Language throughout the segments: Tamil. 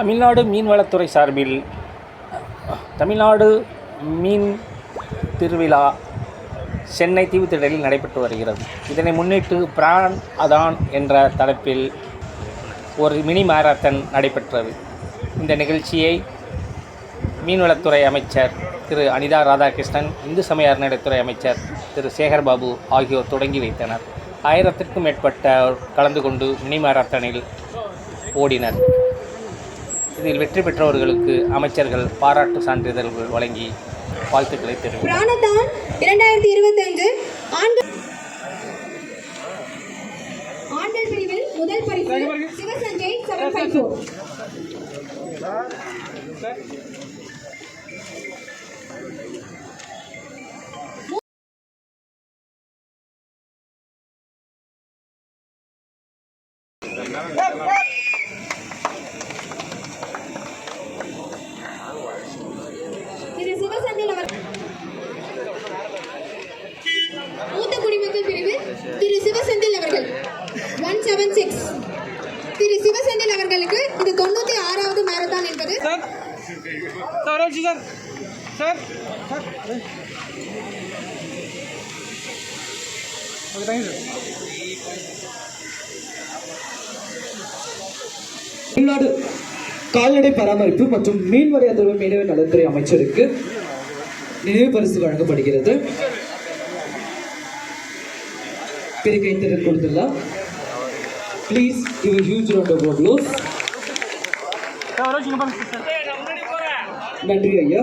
தமிழ்நாடு மீன்வளத்துறை சார்பில் தமிழ்நாடு மீன் திருவிழா சென்னை தீவுத்திடலில் நடைபெற்று வருகிறது. இதனை முன்னிட்டு பிரான் அதான் என்ற தலைப்பில் ஒரு மினி மாரத்தான் நடைபெற்றது. இந்த நிகழ்ச்சியை மீன்வளத்துறை அமைச்சர் திரு அனிதா ராதாகிருஷ்ணன் இந்து சமய அறநிலைத்துறை அமைச்சர் திரு சேகர்பாபு ஆகியோர் தொடங்கி வைத்தனர். ஆயிரத்திற்கும் மேற்பட்டோர் கலந்து கொண்டு மினி மாரத்தானில் ஓடினர். இதில் வெற்றி பெற்றவர்களுக்கு அமைச்சர்கள் பாராட்டு சான்றிதழ்கள் வழங்கி வாழ்த்துக்களை தெரிவித்தனர் பிராணதான் இரண்டாயிரத்தி இருபத்தஞ்சு ஆண்கள் ஆண்கள் பிரிவில் முதல் பரிசு Sivasanjay seven five four Thiru Thiru Sivasenthil அவர்கள். One seven six Thiru Sivasenthil அவர்களுக்கு இது தொண்ணூத்தி ஆறாவது மாரத்தான் என்பது. சார் சார் வச்சு sir sir sir okay thank you sir Tamil Nadu கால்நடை பராமரிப்பு மற்றும் மீன்வரையத்துறை மீனவ நலத்துறை அமைச்சருக்கு நினைவு பரிசு வழங்கப்படுகிறது. பெரிய கைத்தறல் கொடுத்துடலாம் please give huge round of applause நன்றி ஐயா.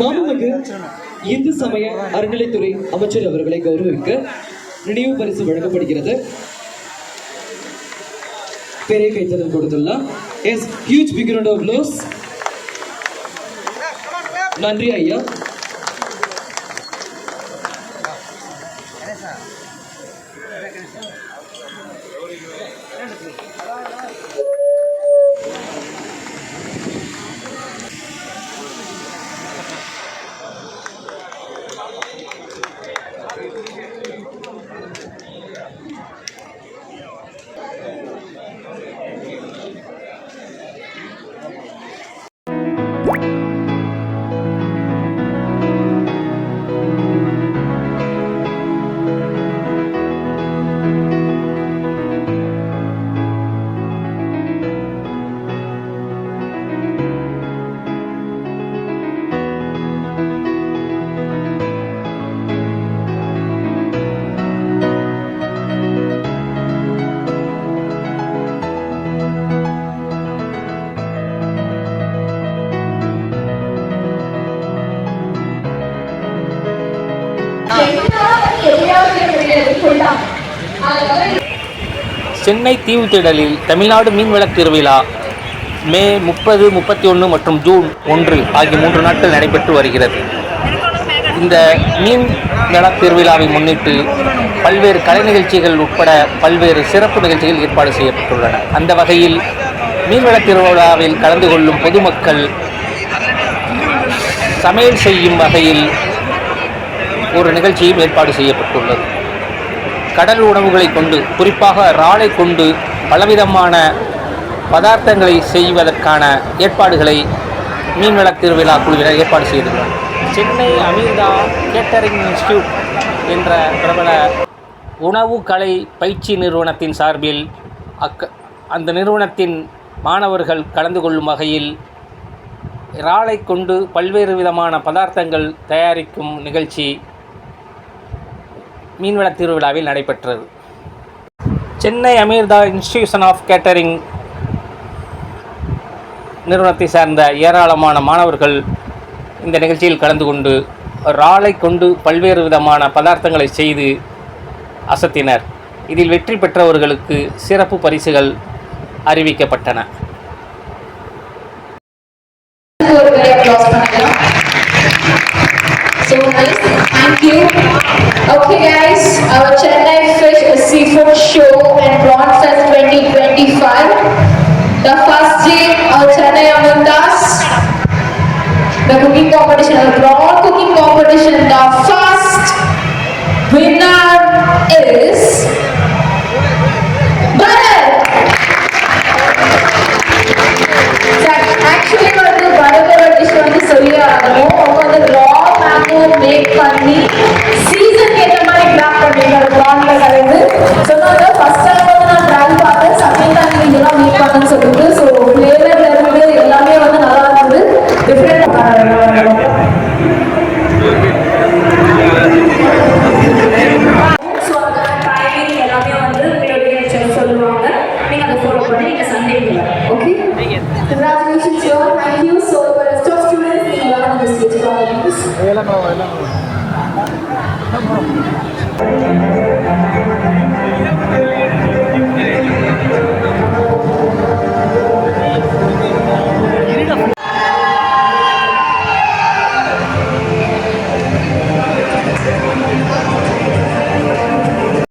மாமனுக்கு இந்து சமய அறநிலைத்துறை அமைச்சர் அவர்களை கௌரவிக்க நினைவு பரிசு வழங்கப்படுகிறது. பெரிய கைத்தறல் கொடுத்துள்ளார். Yes huge big of lows நன்றி ஐயா சென்னை தீவுத்திடலில் தமிழ்நாடு மீன்வளத் திருவிழா மே முப்பது முப்பத்தி ஒன்று மற்றும் ஜூன் ஒன்று ஆகிய மூன்று நாட்கள் நடைபெற்று வருகிறது. இந்த மீன் வளத் திருவிழாவை முன்னிட்டு பல்வேறு கலை நிகழ்ச்சிகள் உட்பட பல்வேறு சிறப்பு நிகழ்ச்சிகள் ஏற்பாடு செய்யப்பட்டுள்ளன. அந்த வகையில் மீன்வளத் திருவிழாவில் கலந்து கொள்ளும் பொதுமக்கள் சமையல் செய்யும் வகையில் ஒரு நிகழ்ச்சியும் ஏற்பாடு செய்யப்பட்டுள்ளது. கடல் உணவுகளை கொண்டு குறிப்பாக இறாலை கொண்டு பலவிதமான பதார்த்தங்களை செய்வதற்கான ஏற்பாடுகளை மீன்வளத் திருவிழா குழுவினர் ஏற்பாடு செய்துள்ளனர் சென்னை அமீர்தா கேட்டரிங் இன்ஸ்டியூட் என்ற பிரபல உணவு கலை பயிற்சி நிறுவனத்தின் சார்பில் அக்க அந்த நிறுவனத்தின் மாணவர்கள் கலந்து கொள்ளும் வகையில் இறாலை கொண்டு பல்வேறு விதமான பதார்த்தங்கள் தயாரிக்கும் நிகழ்ச்சி மீன்வளத் திருவிழாவில் நடைபெற்றது Chennai Amirtha institution of catering நிறுவனத்தை சார்ந்த ஏராளமான மாணவர்கள் இந்த நிகழ்ச்சியில் கலந்து கொண்டு ராலை கொண்டு பல்வேறு விதமான பதார்த்தங்களை செய்து அசத்தினர் இதில் வெற்றி பெற்றவர்களுக்கு சிறப்பு பரிசுகள் அறிவிக்கப்பட்டன So nice. Thank you. Okay guys, our Chennai Fish Seafood Show and Prawn Fest 2025. The first day, our Chennai Amandas. The cooking competition, the prawn cooking competition, the first winner is எல்லாம் எல்லாம் எல்லாம்